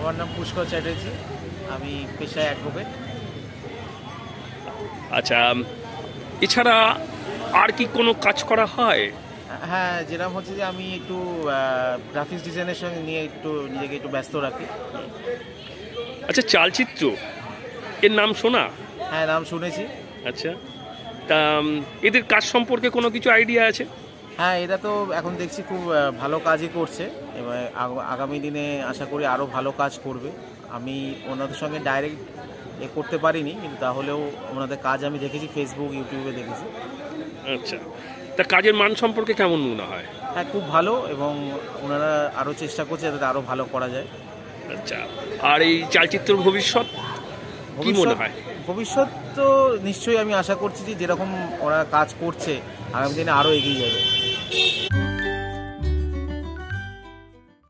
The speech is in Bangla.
আমার নাম পুষ্কর চ্যাটার্জি আমি পেশায় অ্যাডভোকেট আচ্ছা এছাড়া আর কি কোনো কাজ করা হয়? হ্যাঁ যেরকম হচ্ছে যে আমি একটু গ্রাফিক্স ডিজাইনের সঙ্গে নিয়ে একটু নিজেকে একটু ব্যস্ত রাখি। আচ্ছা চালচিত্র এর নাম শোনা? হ্যাঁ নাম শুনেছি। আচ্ছা তা এদের কাজ সম্পর্কে কোনো কিছু আইডিয়া আছে? হ্যাঁ এটা তো এখন দেখছি খুব ভালো কাজই করছে। এবার আগ- আগামী দিনে আশা করি আরও ভালো কাজ করবে। আমি ওনাদের সঙ্গে ডাইরেক্ট এ করতে পারিনি কিন্তু তাহলেও ওনাদের কাজ আমি দেখেছি ফেসবুক ইউটিউবে দেখেছি। আচ্ছা। তা কাজের মান সম্পর্কে কেমন মনে হয়? হ্যাঁ খুব ভালো এবং ওনারা আরও চেষ্টা করছে যাতে আরও ভালো করা যায়। আচ্ছা। আর এই চালচিত্র ভবিষ্যৎ কি মনে হয়? ভবিষ্যৎ তো নিশ্চয়ই আমি আশা করছি যে যেরকম ওরা কাজ করছে আগামী দিনে আরও এগিয়ে যাবে। Thank you.